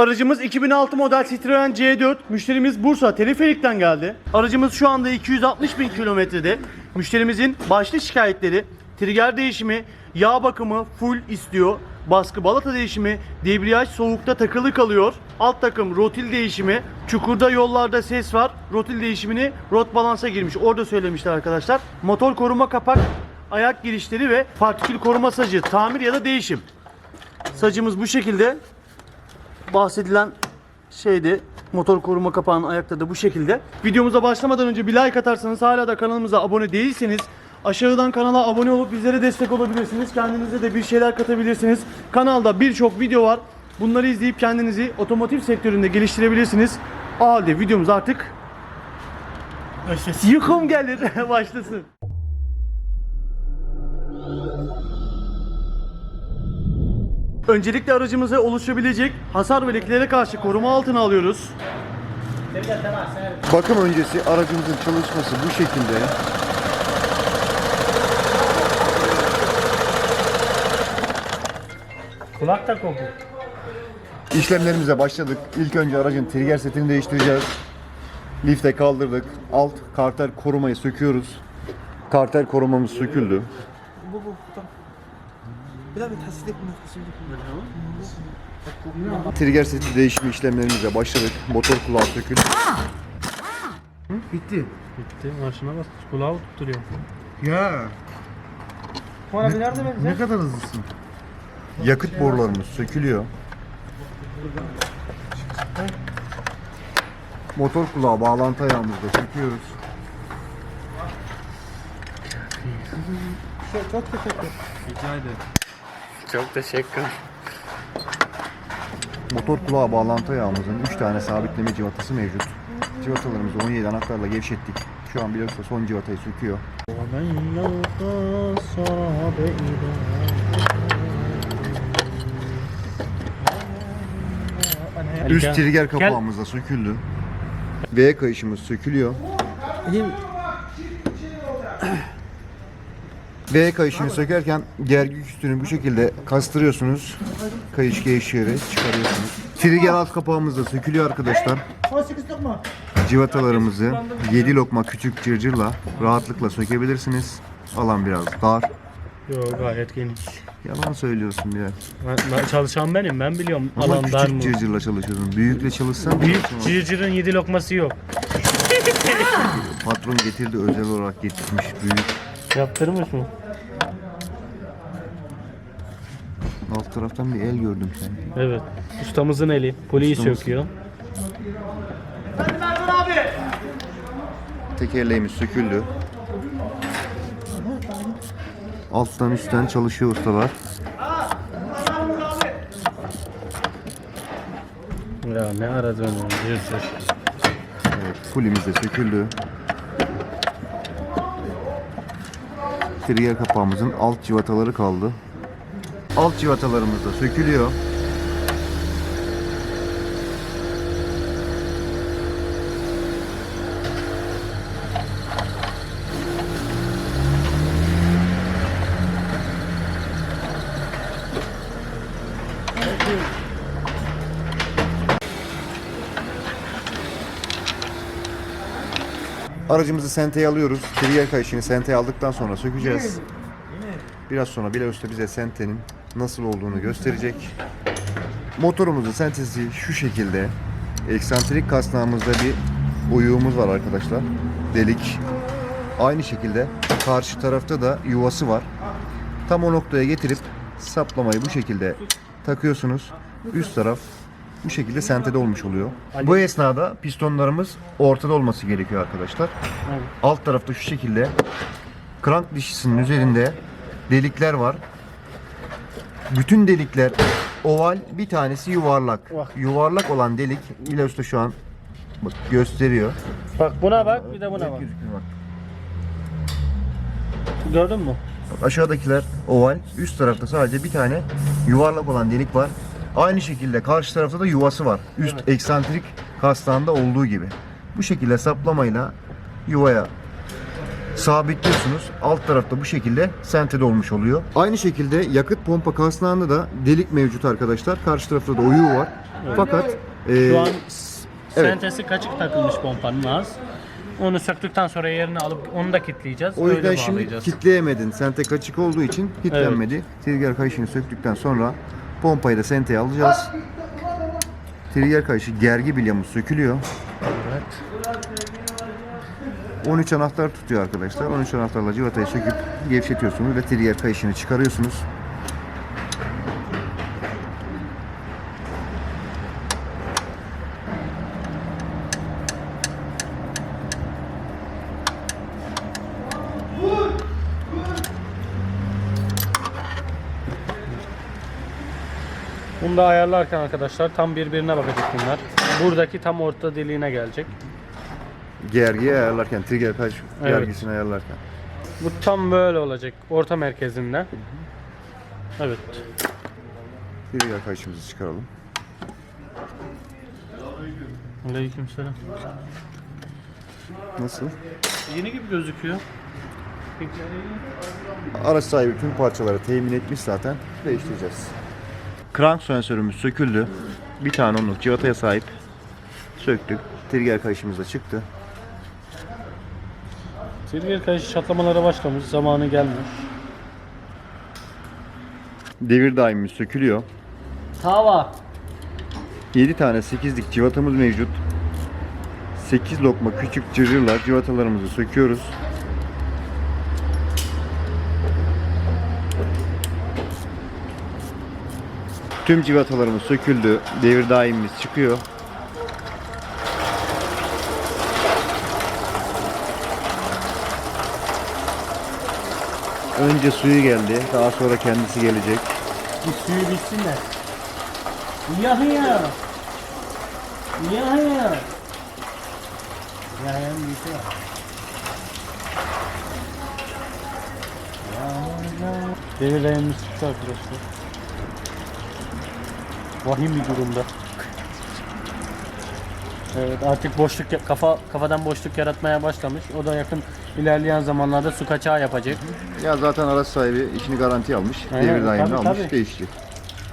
Aracımız 2006 model Citroen C4. Müşterimiz Bursa Teleferik'ten geldi. Aracımız şu anda 260 bin kilometrede. Müşterimizin başlı şikayetleri trigger değişimi, yağ bakımı full istiyor. Baskı balata değişimi, debriyaj soğukta takılı kalıyor. Alt takım rotil değişimi, çukurda yollarda ses var. Rotil değişimini rot balansa girmiş. Orada söylemişler arkadaşlar. Motor koruma kapak, ayak girişleri ve partikül koruma sacı tamir ya da değişim. Sacımız bu şekilde bahsedilen şeydi. Motor koruma kapağının ayakları da bu şekilde. Videomuza başlamadan önce bir like atarsanız hala da kanalımıza abone değilseniz aşağıdan kanala abone olup bizlere destek olabilirsiniz. Kendinize de bir şeyler katabilirsiniz. Kanalda birçok video var. Bunları izleyip kendinizi otomotiv sektöründe geliştirebilirsiniz. O halde videomuz artık yıkım gelir başlasın. Öncelikle aracımıza oluşabilecek hasar ve lekelere karşı koruma altına alıyoruz. Bakım öncesi aracımızın çalışması bu şekilde. Kulak da kopu. İşlemlerimize başladık. İlk önce aracın trigger setini değiştireceğiz. Lifte kaldırdık. Alt karter korumayı söküyoruz. Karter korumamız söküldü. Bu bu tamam. Bir daha bir tasdik mi? Trigger seti değişimi işlemlerimize başladık. Motor kulağı söküldü. Bitti. Bitti. Marşına bas. Kulağı tutturuyor. Ya. Bana bir yardım et. Ne kadar hızlısın. Yakıt borularımız sökülüyor. Motor kulağı bağlantı ayağımızı da söküyoruz. Çok teşekkür Rica ederim. Çok teşekkür. Motor kulağı bağlantı ayağımızın 3 tane sabitleme civatası mevcut. Civatalarımızı 17 anahtarla gevşettik. Şu an biliyorsa son civatayı söküyor. Üst trigger kapağımız da söküldü. V kayışımız sökülüyor. V kayışını sökerken gergi üstünü bu şekilde kastırıyorsunuz. Kayış gevşeyerek çıkarıyorsunuz. Trigger alt kapağımız da sökülüyor arkadaşlar. Civatalarımızı 7 lokma küçük cırcırla rahatlıkla sökebilirsiniz. Alan biraz dar. Yok gayet geniş. Yalan söylüyorsun biraz. Ben, ben çalışan benim. Ben biliyorum Ama alan dar mı? küçük cırcırla çalışıyorsun. Büyükle çalışsan Büyük çalışamazsın. cırcırın yedi lokması yok. patron getirdi özel olarak getirmiş büyük. Yaptırmış mı? Taraftan bir el gördüm sen. Evet. Ustamızın eli. Poliyi Ustamız. söküyor. Tekerleğimiz söküldü. Alttan üstten çalışıyor ustalar. Ya ne ara dönüyor? Cırcır. Evet, fulimiz de söküldü. Trigger kapağımızın alt civataları kaldı. Alt civatalarımız da sökülüyor. Aracımızı senteye alıyoruz. Trigger kayışını senteye aldıktan sonra sökeceğiz. Biraz sonra Bilal Usta bize sentenin nasıl olduğunu gösterecek. Motorumuzun sentesi şu şekilde. Eksantrik kasnağımızda bir uyuğumuz var arkadaşlar. Delik. Aynı şekilde karşı tarafta da yuvası var. Tam o noktaya getirip saplamayı bu şekilde takıyorsunuz. Üst taraf bu şekilde sentede olmuş oluyor. Bu esnada pistonlarımız ortada olması gerekiyor arkadaşlar. Alt tarafta şu şekilde krank dişisinin üzerinde delikler var. Bütün delikler oval, bir tanesi yuvarlak. Yuvarlak olan delik Bilal Usta şu an bak gösteriyor. Bak buna bak bir de buna bak. Gözüküyor bak. Gördün mü? Bak Aşağıdakiler oval, üst tarafta sadece bir tane yuvarlak olan delik var. Aynı şekilde karşı tarafta da yuvası var. Üst eksantrik kastağında olduğu gibi. Bu şekilde saplamayla yuvaya sabitliyorsunuz. Alt tarafta bu şekilde sentede olmuş oluyor. Aynı şekilde yakıt pompa kasnağında da delik mevcut arkadaşlar. Karşı tarafta da uyuğu var. Fakat e, Şu an evet. sentesi kaçık takılmış pompanın az. Onu söktükten sonra yerine alıp onu da kilitleyeceğiz. o yüzden Öyle şimdi bağlayacağız. kitleyemedin. Sente kaçık olduğu için kilitlenmedi. Trigger kayışını söktükten sonra pompayı da senteye alacağız. Trigger kayışı gergi bilyamız sökülüyor. Evet. 13 anahtar tutuyor arkadaşlar. 13 anahtarla civatayı söküp gevşetiyorsunuz ve trigger kayışını çıkarıyorsunuz. Bunu da ayarlarken arkadaşlar tam birbirine bakacak bunlar. Buradaki tam orta deliğine gelecek. Gergiyi ayarlarken, trigger kayış Evet. gergisini ayarlarken. Bu tam böyle olacak. Orta merkezinde. Evet. Trigger kayışımızı çıkaralım. Aleykümselam. Nasıl? Yeni gibi gözüküyor. Araç sahibi tüm parçaları temin etmiş zaten. Değiştireceğiz. Crank sensörümüz söküldü. Bir tane onluk civataya sahip. Söktük. Trigger kayışımız da çıktı. Trigger kayışı çatlamalara başlamış. Zamanı gelmiş. Devir daimimiz sökülüyor. Tava. 7 tane 8'lik civatamız mevcut. 8 lokma küçük cırcırla civatalarımızı söküyoruz. Tüm civatalarımız söküldü. Devir daimimiz çıkıyor. Önce suyu geldi. Daha sonra kendisi gelecek. Bir suyu bitsinler. Yahya. Yahya. Yahya'nın büyüsü var. Devir dayanımız çıktı arkadaşlar. Vahim bir durumda. Evet artık boşluk kafa kafadan boşluk yaratmaya başlamış. O da yakın ilerleyen zamanlarda su kaçağı yapacak. Ya zaten araç sahibi işini garanti almış. Aynen, devir daimini tabii, almış, tabii. değişecek.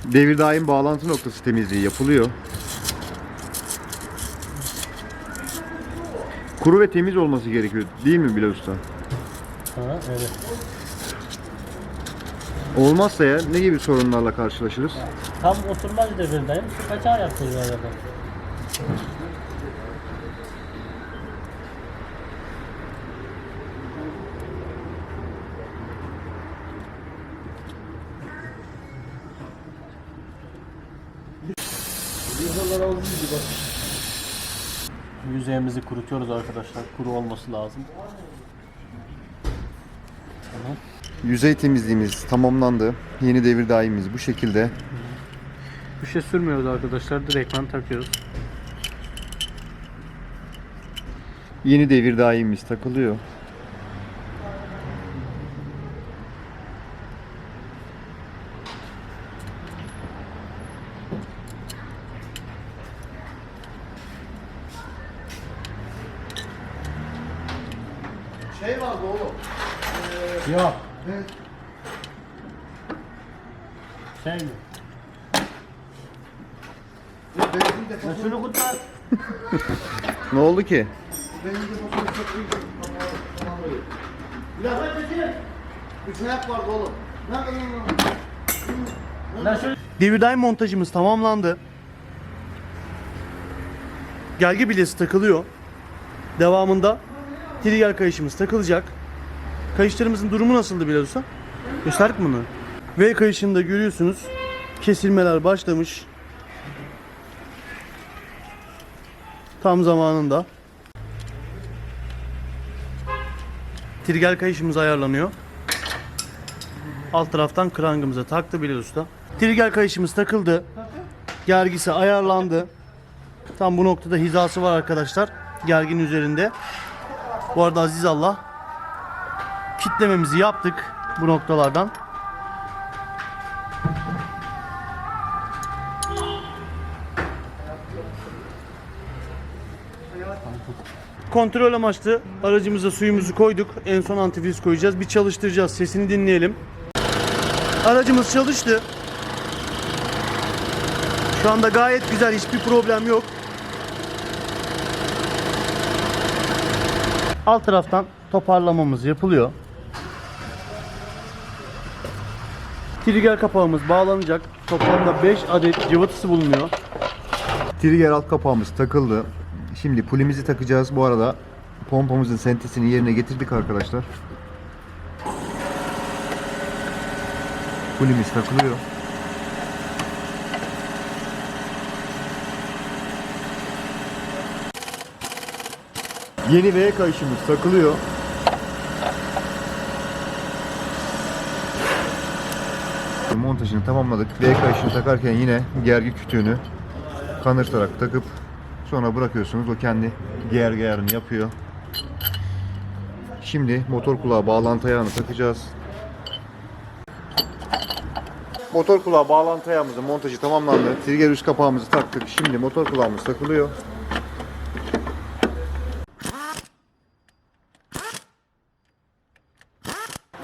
Devir daim bağlantı noktası temizliği yapılıyor. Kuru ve temiz olması gerekiyor değil mi Bilal Usta? Ha, evet. Olmazsa ya ne gibi sorunlarla karşılaşırız? Tam oturmaz devirdeyim. Su kaçağı yapıyor Yüzeyimizi kurutuyoruz arkadaşlar. Kuru olması lazım. Yüzey temizliğimiz tamamlandı. Yeni devir daimimiz bu şekilde. Bir şey sürmüyoruz arkadaşlar. Direktman takıyoruz. Yeni devir daimimiz takılıyor. Şey vardı oğlum. Yok. Şey mi? Ya şunu kurtar. Ne oldu ki? Ya hadi hadi. Üç ayak vardı oğlum. Lan şöyle. Devirdaim montajımız tamamlandı. Gelgi bilyesi takılıyor. Devamında trigger kayışımız takılacak. Kayışlarımızın durumu nasıldı Bilal Usta? Gösterdik bunu? V kayışında görüyorsunuz. Kesilmeler başlamış. Tam zamanında. Trigger kayışımız ayarlanıyor. Alt taraftan krangımıza taktı Bilal Usta. Trigger kayışımız takıldı. Gergisi ayarlandı. Tam bu noktada hizası var arkadaşlar. Gergin üzerinde. Bu arada Aziz Allah kitlememizi yaptık bu noktalardan. Kontrol amaçlı aracımıza suyumuzu koyduk. En son antifriz koyacağız. Bir çalıştıracağız. Sesini dinleyelim. Aracımız çalıştı. Şu anda gayet güzel hiçbir problem yok. Alt taraftan toparlamamız yapılıyor. Trigger kapağımız bağlanacak. Toplamda 5 adet cıvıtısı bulunuyor. Trigger alt kapağımız takıldı. Şimdi pulimizi takacağız. Bu arada pompamızın sentesini yerine getirdik arkadaşlar. Pulimiz takılıyor. Yeni V kayışımız takılıyor. Montajını tamamladık. V kayışını takarken yine gergi kütüğünü kanırtarak takıp sonra bırakıyorsunuz. O kendi gergi ayarını yapıyor. Şimdi motor kulağı bağlantı ayağını takacağız. Motor kulağı bağlantı ayağımızın montajı tamamlandı. Trigger üst kapağımızı taktık. Şimdi motor kulağımız takılıyor.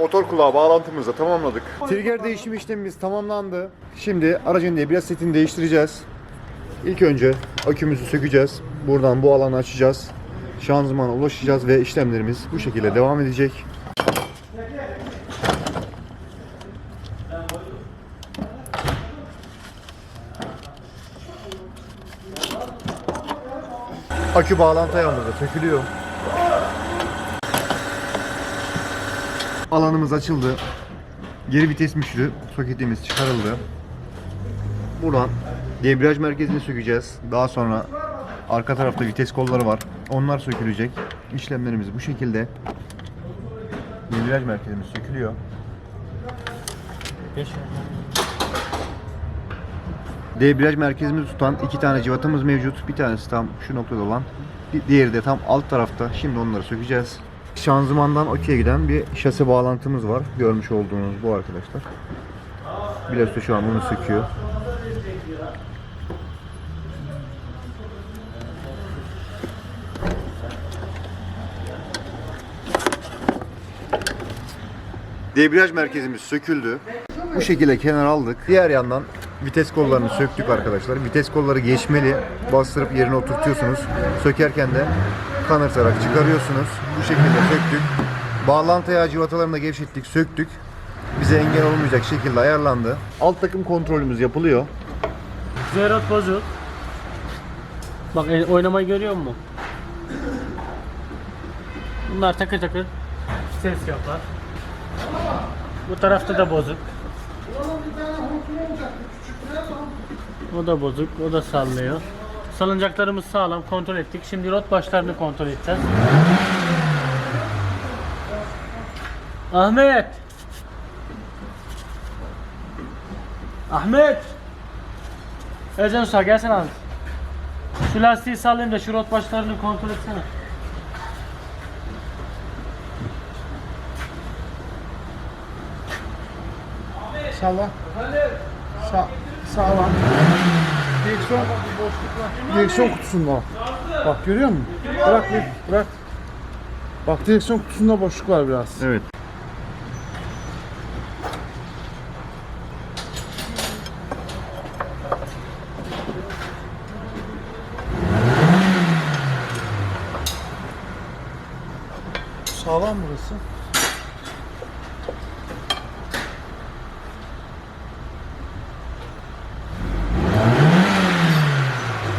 Motor kulağı bağlantımızı da tamamladık. Trigger değişim işlemimiz tamamlandı. Şimdi aracın debriyaj setini değiştireceğiz. İlk önce akümüzü sökeceğiz. Buradan bu alanı açacağız. Şanzımana ulaşacağız ve işlemlerimiz bu şekilde devam edecek. Akü bağlantı ayağımız da sökülüyor. Alanımız açıldı. Geri vites müşürü soketimiz çıkarıldı. Buradan debriyaj merkezini sökeceğiz. Daha sonra arka tarafta vites kolları var. Onlar sökülecek. İşlemlerimiz bu şekilde. Debriyaj merkezimiz sökülüyor. Debriyaj merkezimizi tutan iki tane cıvatamız mevcut. Bir tanesi tam şu noktada olan. di- Diğeri de tam alt tarafta. Şimdi onları sökeceğiz. Şanzımandan okey'e giden bir şase bağlantımız var. Görmüş olduğunuz bu arkadaşlar. Bilesto şu an bunu söküyor. Debriyaj merkezimiz söküldü. Bu şekilde kenar aldık. Diğer yandan vites kollarını söktük arkadaşlar. Vites kolları geçmeli. Bastırıp yerine oturtuyorsunuz. Sökerken de kanırtarak çıkarıyorsunuz. Bu şekilde söktük. Bağlantı ayağı civatalarını da gevşettik, söktük. Bize engel olmayacak şekilde ayarlandı. Alt takım kontrolümüz yapılıyor. Zerot bozuk. Bak el- oynamayı görüyor musun? Bunlar takır takır ses yapar. Bu tarafta da bozuk. O da bozuk, o da sallıyor. Salıncaklarımız sağlam, kontrol ettik. Şimdi rot başlarını kontrol edeceğiz. Ahmet! Ahmet! Ercan Usta gelsene abi. Şu lastiği sallayayım da şu rot başlarını kontrol etsene. Sağla. Sağ, sağlam. Direksiyon, direksiyon kutusunda. Bak görüyor musun? Bırak bırak. Bak direksiyon kutusunda boşluk var biraz. Evet. Sağlam burası.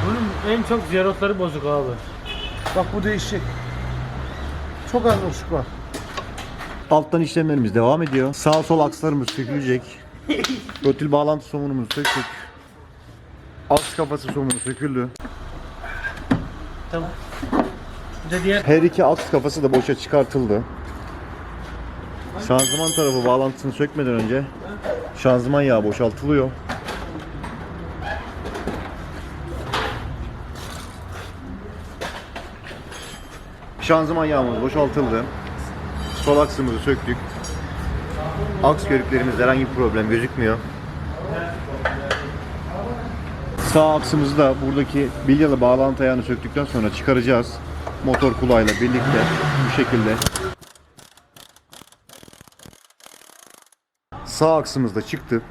Bunun en çok zerotları bozuk abi. Bak bu değişik. Çok az boşluk var. Alttan işlemlerimiz devam ediyor. Sağ sol akslarımız sökülecek. Rotil bağlantı somunumuzu söktük. Aks kafası somunu söküldü. Tamam. Bir de diğer Her iki aks kafası da boşa çıkartıldı. Şanzıman tarafı bağlantısını sökmeden önce şanzıman yağı boşaltılıyor. Şanzıman yağımız boşaltıldı. Sol aksımızı söktük. Aks körüklerimizde herhangi bir problem gözükmüyor. Sağ aksımızı da buradaki bilyalı bağlantı ayağını söktükten sonra çıkaracağız. Motor kulağıyla birlikte bu şekilde. Sağ aksımız da çıktı.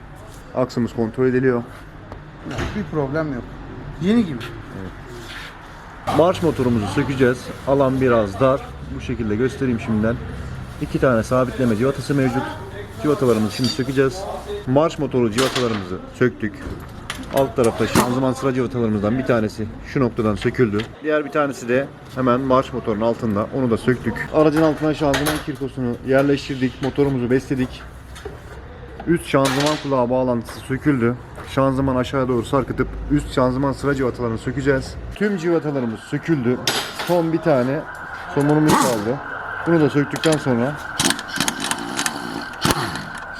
Aksımız kontrol ediliyor. Bir problem yok. Yeni gibi. Marş motorumuzu sökeceğiz. Alan biraz dar. Bu şekilde göstereyim şimdiden. İki tane sabitleme civatası mevcut. Civatalarımızı şimdi sökeceğiz. Marş motoru civatalarımızı söktük. Alt tarafta şanzıman sıra civatalarımızdan bir tanesi şu noktadan söküldü. Diğer bir tanesi de hemen marş motorun altında. Onu da söktük. Aracın altına şanzıman kirkosunu yerleştirdik. Motorumuzu besledik. Üst şanzıman kulağı bağlantısı söküldü. Şanzıman aşağı doğru sarkıtıp üst şanzıman sıra civatalarını sökeceğiz. Tüm civatalarımız söküldü. Son bir tane somunumuz kaldı. Bunu da söktükten sonra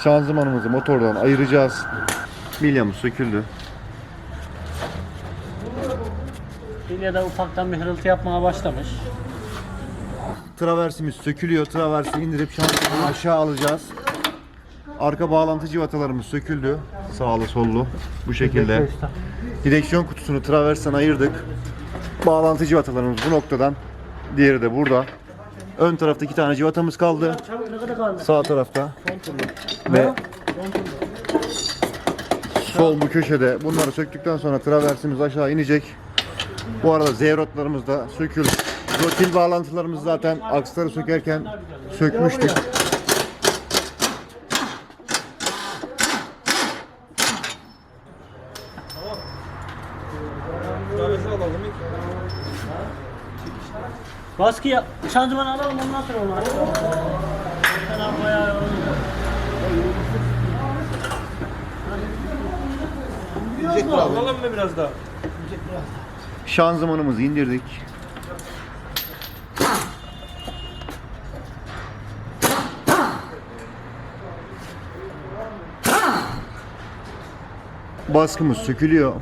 şanzımanımızı motordan ayıracağız. Milyamız söküldü. Bilya'da ufaktan bir hırıltı yapmaya başlamış. Traversimiz sökülüyor. Traversi indirip şanzımanı aşağı alacağız. Arka bağlantı civatalarımız söküldü. Sağlı sollu. Bu şekilde. Direksiyon kutusunu traversten ayırdık. Bağlantı civatalarımız bu noktadan. Diğeri de burada. Ön tarafta iki tane civatamız kaldı. Sağ tarafta. Ve sol bu köşede. Bunları söktükten sonra traversimiz aşağı inecek. Bu arada zeyrotlarımız da söküldü. Rotil bağlantılarımız zaten aksları sökerken sökmüştük. Baskı yap. Şanzımanı alalım ondan sonra onu açalım. Fena bayağı Yiyecek abi. Alalım mı biraz daha? Şanzımanımızı indirdik. Baskımız sökülüyor.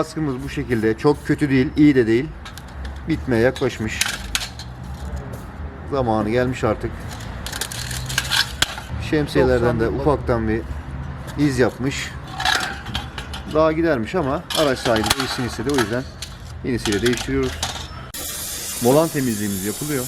Baskımız bu şekilde. Çok kötü değil, iyi de değil. Bitmeye yaklaşmış. Zamanı gelmiş artık. Şemsiyelerden de ufaktan bir iz yapmış. Daha gidermiş ama araç sahibi değişsin istedi. O yüzden yenisiyle değiştiriyoruz. Volan temizliğimiz yapılıyor.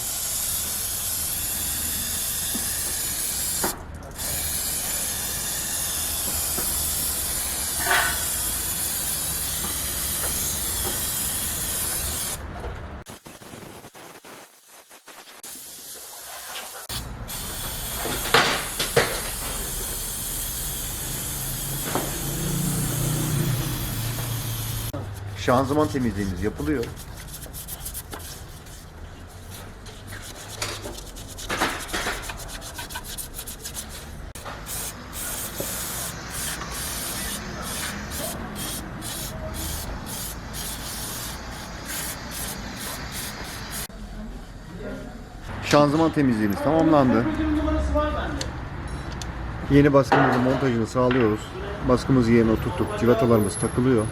Şanzıman temizliğimiz yapılıyor. Şanzıman temizliğimiz tamamlandı. Yeni baskımızın montajını sağlıyoruz. Baskımızı yerine oturttuk. Civatalarımız takılıyor.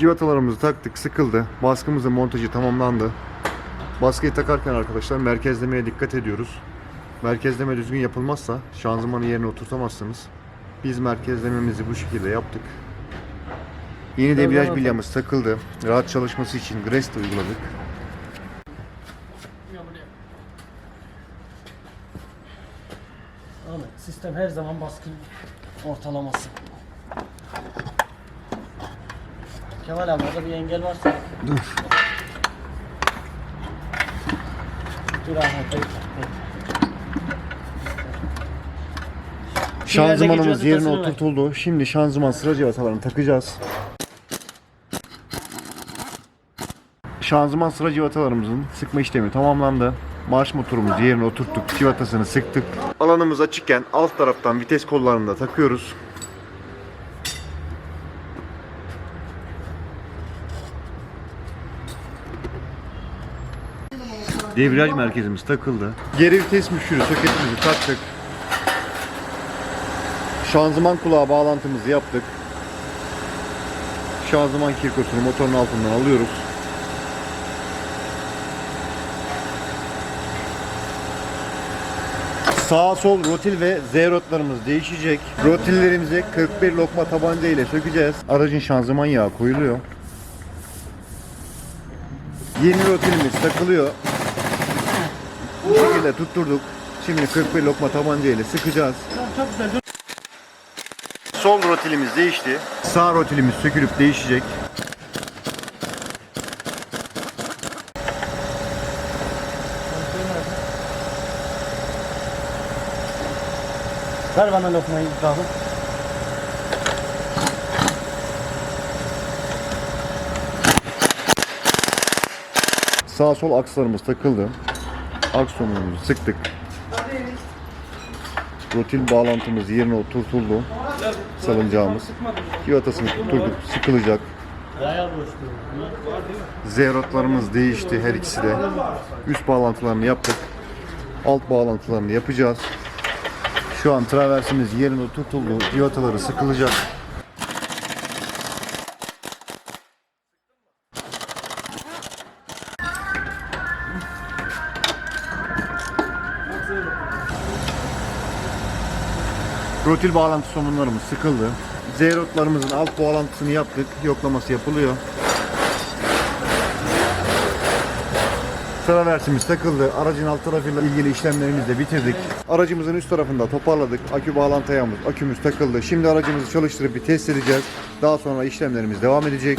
Civatalarımızı taktık, sıkıldı. Baskımızın montajı tamamlandı. Baskıyı takarken arkadaşlar merkezlemeye dikkat ediyoruz. Merkezleme düzgün yapılmazsa şanzımanı yerine oturtamazsınız. Biz merkezlememizi bu şekilde yaptık. Yeni debriyaj bilyamız takıldı. Rahat çalışması için Grest uyguladık. Ahmet sistem her zaman baskın ortalaması. Kemal abi orada bir engel varsa. Dur. Dur Ahmet bekle. Şanzımanımız yerine oturtuldu. Şimdi şanzıman sıra civatalarını takacağız. Şanzıman sıra civatalarımızın sıkma işlemi tamamlandı. Marş motorumuzu yerine oturttuk. Civatasını sıktık. Alanımız açıkken alt taraftan vites kollarını da takıyoruz. Debriyaj merkezimiz takıldı. Geri vites müşürü soketimizi taktık. Şanzıman kulağı bağlantımızı yaptık. Şanzıman kirkosunu motorun altından alıyoruz. Sağ sol rotil ve Z rotlarımız değişecek. Rotillerimizi 41 lokma tabanca ile sökeceğiz. Aracın şanzıman yağı koyuluyor. Yeni rotilimiz takılıyor. Bu şekilde tutturduk. Şimdi 41 lokma tabanca ile sıkacağız. Çok güzel. Dur. Sol rotilimiz değişti. Sağ rotilimiz sökülüp değişecek. Ver bana lokmayı İbrahim. Sağ sol akslarımız takıldı. Aksonumuzu sıktık. Rotil bağlantımız yerine oturtuldu. Salıncağımız. Kivatasını tutturduk. Sıkılacak. Zeyrotlarımız değişti her ikisi de. Üst bağlantılarını yaptık. Alt bağlantılarını yapacağız. Şu an traversimiz yerine oturtuldu. Civataları sıkılacak. Rotil bağlantı somunlarımız sıkıldı. Zeyrotlarımızın alt bağlantısını yaptık. Yoklaması yapılıyor. Traversimiz takıldı. Aracın alt tarafıyla ilgili işlemlerimizi de bitirdik. Aracımızın üst tarafında toparladık. Akü bağlantı ayağımız, akümüz takıldı. Şimdi aracımızı çalıştırıp bir test edeceğiz. Daha sonra işlemlerimiz devam edecek.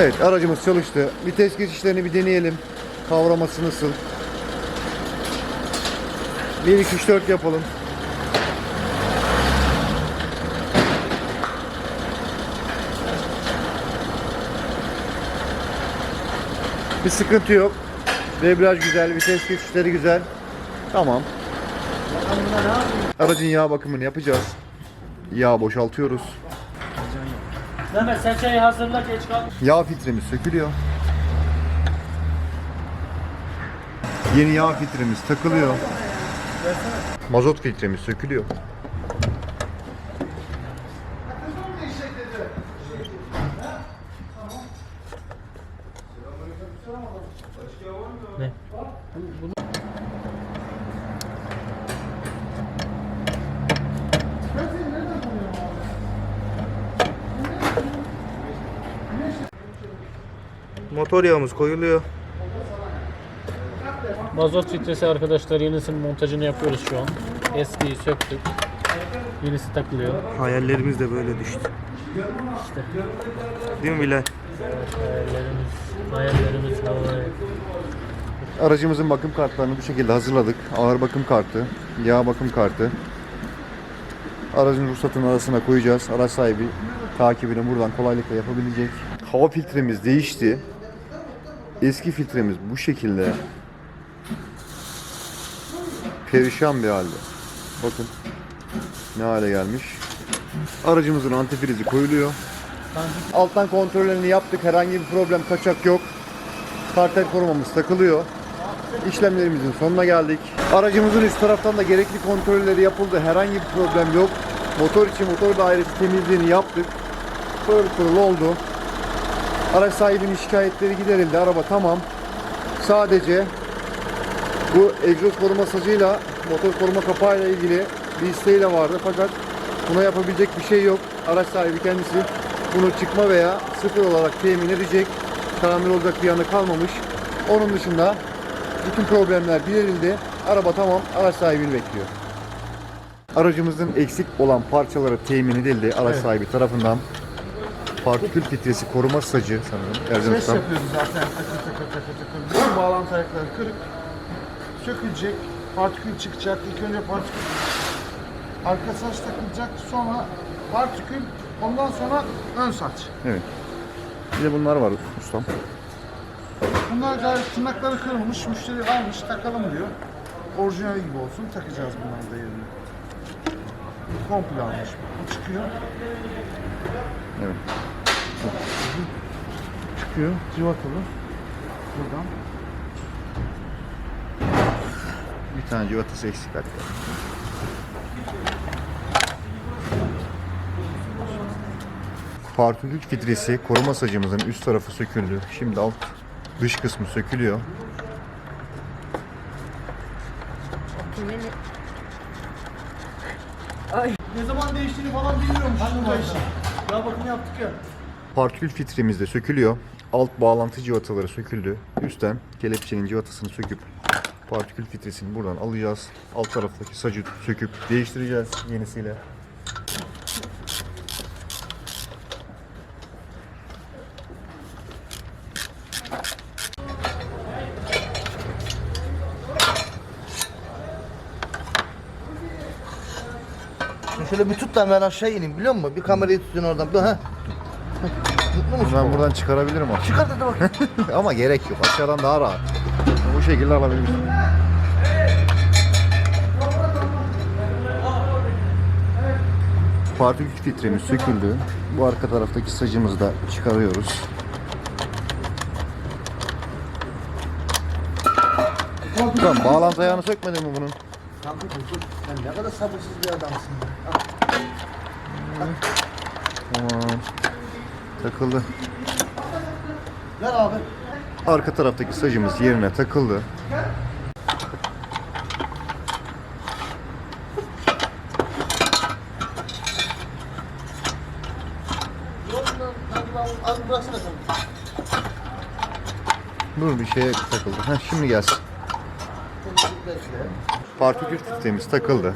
Evet aracımız çalıştı. Vites geçişlerini bir deneyelim. Kavraması nasıl? 1 2 3 4 yapalım. Bir sıkıntı yok. Debriyaj güzel, vites geçişleri güzel. Tamam. Aracın yağ bakımını yapacağız. Yağ boşaltıyoruz. Mehmet sen çayı hazırla geç kal. Yağ filtremiz sökülüyor. Yeni yağ filtremiz takılıyor. Mazot filtremiz sökülüyor. Ne? Motor yağımız koyuluyor. Mazot filtresi arkadaşlar yenisinin montajını yapıyoruz şu an. Eskiyi söktük. Yenisi takılıyor. Hayallerimiz de böyle düştü. İşte Değil mi Bilal? hayallerimiz, hayallerimiz havaya. Aracımızın bakım kartlarını bu şekilde hazırladık. Ağır bakım kartı, yağ bakım kartı. Aracın ruhsatının arasına koyacağız. Araç sahibi takibini buradan kolaylıkla yapabilecek. Hava filtremiz değişti. Eski filtremiz bu şekilde. Perişan bir halde. Bakın ne hale gelmiş. Aracımızın antifrizi koyuluyor. Alttan kontrollerini yaptık. Herhangi bir problem kaçak yok. Kartel korumamız takılıyor. İşlemlerimizin sonuna geldik. Aracımızın üst taraftan da gerekli kontrolleri yapıldı. Herhangi bir problem yok. Motor için motor dairesi temizliğini yaptık. Pırıl pırıl oldu. Araç sahibinin şikayetleri giderildi. Araba tamam. Sadece bu egzoz koruma sacıyla motor koruma kapağıyla ilgili bir isteğiyle vardı. Fakat buna yapabilecek bir şey yok. Araç sahibi kendisi bunu çıkma veya sıfır olarak temin edecek. Tamir olacak bir yanı kalmamış. Onun dışında bütün problemler giderildi. Araba tamam. Araç sahibini bekliyor. Aracımızın eksik olan parçaları temin edildi araç sahibi tarafından. Partikül filtresi koruma sacı sanırım. Ercan Ses Ustam. yapıyoruz zaten. Takır takır takır takır. Bütün bağlantı ayakları kırık. Sökülecek. Partikül çıkacak. İlk önce partikül arka saç takılacak. Sonra partikül. Ondan sonra ön saç. Evet. Bir de bunlar var ustam. Bunlar gayet tırnakları kırılmış. Müşteri almış takalım diyor. Orijinali gibi olsun. Takacağız bunları da yerine. Komple almış. Bu çıkıyor. Evet. Çıkıyor. Civatalı. Buradan. Bir tane civatası eksik hatta. Partikül filtresi koruma sacımızın üst tarafı söküldü. Şimdi alt dış kısmı sökülüyor. Ne zaman değiştiğini falan bilmiyorum şu kayışı. Ya bakın yaptık ya. Partikül filtremiz de sökülüyor. Alt bağlantı civataları söküldü. Üstten kelepçenin civatasını söküp partikül filtresini buradan alacağız. Alt taraftaki sacı söküp değiştireceğiz yenisiyle. Şöyle bir tut da ben aşağı ineyim biliyor musun? Bir kamerayı tutun oradan. Bir, Ben buradan çıkarabilirim ama. Çıkar dedi bak. ama gerek yok. Aşağıdan daha rahat. Bu şekilde alabilirsin. Partikül filtremiz söküldü. Bu arka taraftaki sacımızı da çıkarıyoruz. Tamam, bağlantı ayağını sökmedin mi bunun? Sen ne kadar sabırsız bir adamsın. Tamam. Takıldı. Ver abi. Arka taraftaki sacımız yerine takıldı. Dur bir şeye takıldı. Heh, şimdi gelsin. Partikül filtremiz takıldı.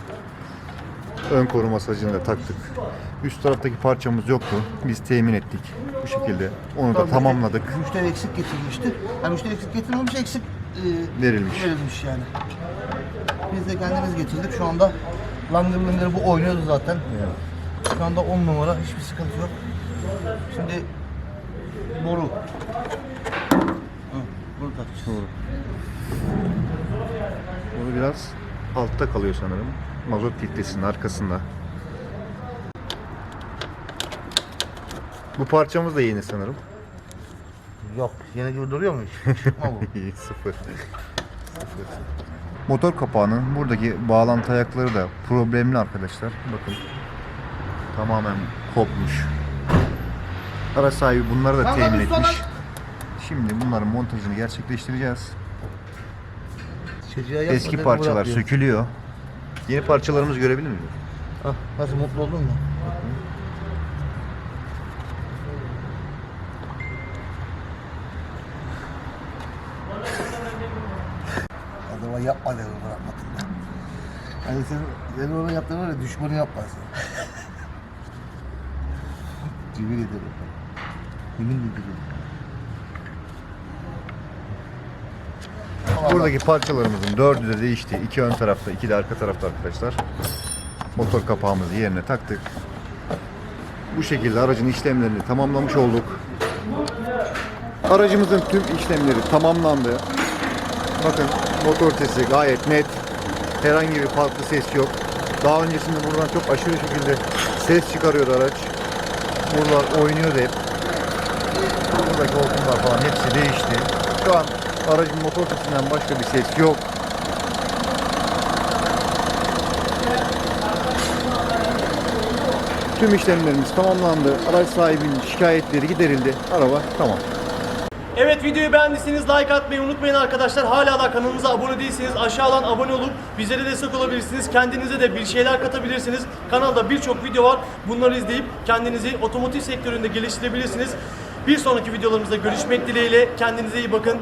Ön koruma sacını da taktık. Üst taraftaki parçamız yoktu. Biz temin ettik. Bu şekilde. Onu da tamamladık. Müşteri eksik getirmişti. Yani müşteri eksik getirmemiş eksik e, Verilmiş. verilmiş yani. Biz de kendimiz getirdik. Şu anda langır langır bu oynuyordu zaten. Şu anda 10 numara. Hiçbir sıkıntı yok. Şimdi boru. Hı, boru takacağız. Bu biraz altta kalıyor sanırım. Mazot filtresinin arkasında. Bu parçamız da yeni sanırım. Yok. Yeni gibi duruyor mu hiç? Çıkma bu. Sıfır. Sıfır. Motor kapağının buradaki bağlantı ayakları da problemli arkadaşlar. Bakın. Tamamen kopmuş. Araç sahibi bunları da temin etmiş. Şimdi bunların montajını gerçekleştireceğiz. Çocuğa yapma Eski parçalar diyor. sökülüyor. Yeni parçalarımızı görebilir miyiz? Ah, nasıl mutlu oldun mu? Adama yapma dedi bırakmadın. Yani sen, sen ona yaptığın var ya düşmanı yapmazsın. Yemin ederim. Yemin ederim. Buradaki parçalarımızın dördü de değişti. İki ön tarafta, iki de arka tarafta arkadaşlar. Motor kapağımızı yerine taktık. Bu şekilde aracın işlemlerini tamamlamış olduk. Aracımızın tüm işlemleri tamamlandı. Bakın motor sesi gayet net. Herhangi bir farklı ses yok. Daha öncesinde buradan çok aşırı şekilde ses çıkarıyordu araç. Buralar oynuyordu hep. Buradaki hortumlar falan hepsi değişti. Şu an aracın motor sesinden başka bir ses yok. Tüm işlemlerimiz tamamlandı. Araç sahibinin şikayetleri giderildi. Araba tamam. Evet videoyu beğendiyseniz like atmayı unutmayın arkadaşlar. Hala da kanalımıza abone değilseniz aşağıdan abone olup bizlere destek olabilirsiniz. Kendinize de bir şeyler katabilirsiniz. Kanalda birçok video var. Bunları izleyip kendinizi otomotiv sektöründe geliştirebilirsiniz. Bir sonraki videolarımızda görüşmek dileğiyle. Kendinize iyi bakın.